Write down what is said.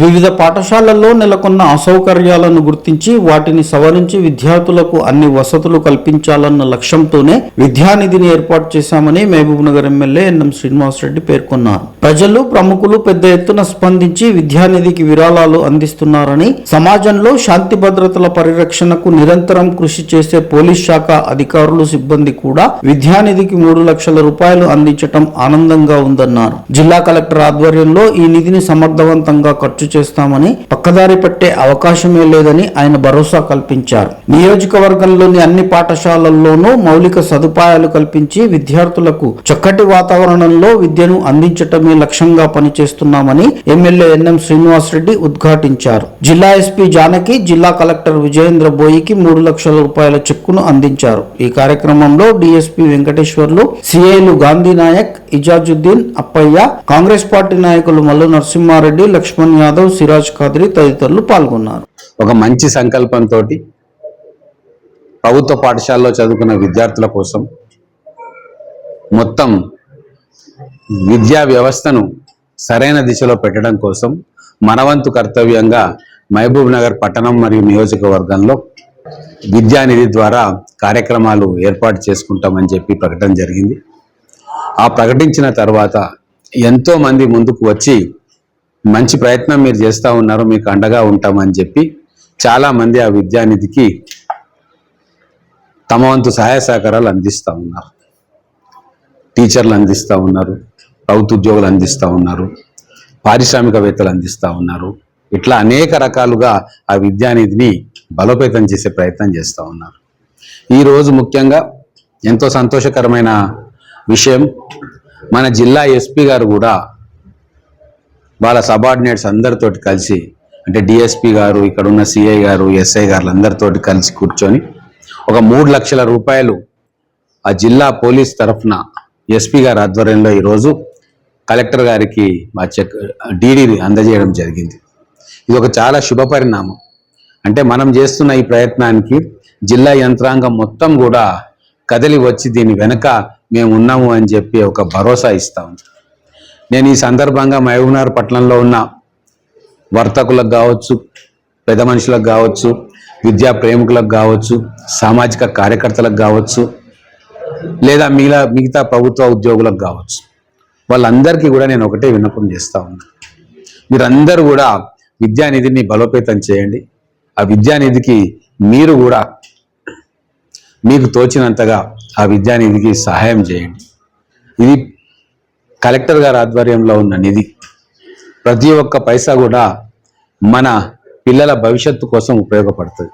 వివిధ పాఠశాలల్లో నెలకొన్న అసౌకర్యాలను గుర్తించి వాటిని సవరించి విద్యార్థులకు అన్ని వసతులు కల్పించాలన్న లక్ష్యంతోనే విద్యానిధిని ఏర్పాటు చేశామని Mahbub Nagar MLA N M Srinivasa Reddy పేర్కొన్నారు. ప్రజలు ప్రముఖులు పెద్ద ఎత్తున స్పందించి విద్యానిధికి విరాళాలు అందిస్తున్నారని సమాజంలో శాంతి భద్రతల పరిరక్షణకు నిరంతరం కృషి చేసే పోలీస్ శాఖ అధికారులు సిబ్బంది కూడా విద్యానిధికి మూడు లక్షల రూపాయలు అందించటం ఆనందంగా ఉందన్నారు. జిల్లా కలెక్టర్ ఆధ్వర్యంలో ఈ నిధిని సమర్థవంతంగా ఖర్చు చేస్తామని పక్కదారి పెట్టే అవకాశమే లేదని ఆయన భరోసా కల్పించారు. నియోజకవర్గంలోని అన్ని పాఠశాలల్లోనూ మౌలిక సదుపాయాలు కల్పించి విద్యార్థులకు చక్కటి వాతావరణంలో విద్యను అందించటమే లక్ష్యంగా పనిచేస్తున్నామని ఎమ్మెల్యే ఎన్ఎం శ్రీనివాసరెడ్డి ఉద్ఘాటించారు. జిల్లా ఎస్పీ జానకి జిల్లా కలెక్టర్ విజయేంద్ర బోయికి మూడు లక్షల రూపాయల చెక్కును అందించారు. ఈ కార్యక్రమంలో డిఎస్పీ వెంకటేశ్వర్లు సిఐలు గాంధీ నాయక్ ఇజాజుద్దీన్ అప్పయ్య కాంగ్రెస్ పార్టీ నాయకులు మల్లు నరసింహారెడ్డి లక్ష్మణ్ యాదవ్ సిరాజ్ ఖాద్రి తదితరులు పాల్గొన్నారు. ఒక మంచి సంకల్పంతో ప్రభుత్వ పాఠశాలలో చదువుకున్న విద్యార్థుల కోసం మొత్తం విద్యా వ్యవస్థను సరైన దిశలో పెట్టడం కోసం మనవంతు కర్తవ్యంగా మహబూబ్ నగర్ పట్టణం మరియు నియోజకవర్గంలో విద్యానిధి ద్వారా కార్యక్రమాలు ఏర్పాటు చేసుకుంటామని చెప్పి ప్రకటన జరిగింది. ఆ ప్రకటించిన తర్వాత ఎంతోమంది ముందుకు వచ్చి మంచి ప్రయత్నం మీరు చేస్తూ ఉన్నారు మీకు అండగా ఉంటామని చెప్పి చాలామంది ఆ విద్యానిధికి తమ వంతు సహాయ సహకారాలు అందిస్తూ ఉన్నారు. టీచర్లు అందిస్తూ ఉన్నారు ప్రభుత్వ ఉద్యోగులు అందిస్తూ ఉన్నారు పారిశ్రామికవేత్తలు అందిస్తూ ఉన్నారు. ఇట్లా అనేక రకాలుగా ఆ విద్యానిధిని బలోపేతం చేసే ప్రయత్నం చేస్తూ ఉన్నారు. ఈరోజు ముఖ్యంగా ఎంతో సంతోషకరమైన విషయం మన జిల్లా ఎస్పీ గారు కూడా వాళ్ళ సబార్డినేట్స్ అందరితోటి కలిసి అంటే డిఎస్పి గారు ఇక్కడ ఉన్న సిఐ గారు ఎస్ఐ గారు అందరితోటి కలిసి కూర్చొని ఒక మూడు లక్షల రూపాయలు ఆ జిల్లా పోలీస్ తరఫున ఎస్పీ గారి ఆధ్వర్యంలో ఈరోజు కలెక్టర్ గారికి మా చెక్ డీడీని అందజేయడం జరిగింది. ఇది ఒక చాలా శుభ పరిణామం. అంటే మనం చేస్తున్న ఈ ప్రయత్నానికి జిల్లా యంత్రాంగం మొత్తం కూడా కదిలి వచ్చి దీని వెనక మేము ఉన్నాము అని చెప్పి ఒక భరోసా ఇస్తాం నేను ఈ సందర్భంగా మహబూబ్నగర్ పట్టణంలో ఉన్న వర్తకులకు కావచ్చు పెద్ద మనుషులకు కావచ్చు విద్యా ప్రేమికులకు కావచ్చు సామాజిక కార్యకర్తలకు కావచ్చు లేదా మిగతా మిగతా ప్రభుత్వ ఉద్యోగులకు కావచ్చు. వాళ్ళందరికీ కూడా నేను ఒకటే విన్నపం చేస్తూ ఉన్నా. మీరందరూ కూడా విద్యానిధిని బలోపేతం చేయండి. ఆ విద్యానిధికి మీరు కూడా మీకు తోచినంతగా ఆ విద్యానిధికి సహాయం చేయండి. ఇది కలెక్టర్ గారి ఆధ్వర్యంలో ఉన్న నిధి. ప్రతి ఒక్క పైసా కూడా మన పిల్లల భవిష్యత్తు కోసం ఉపయోగపడుతుంది.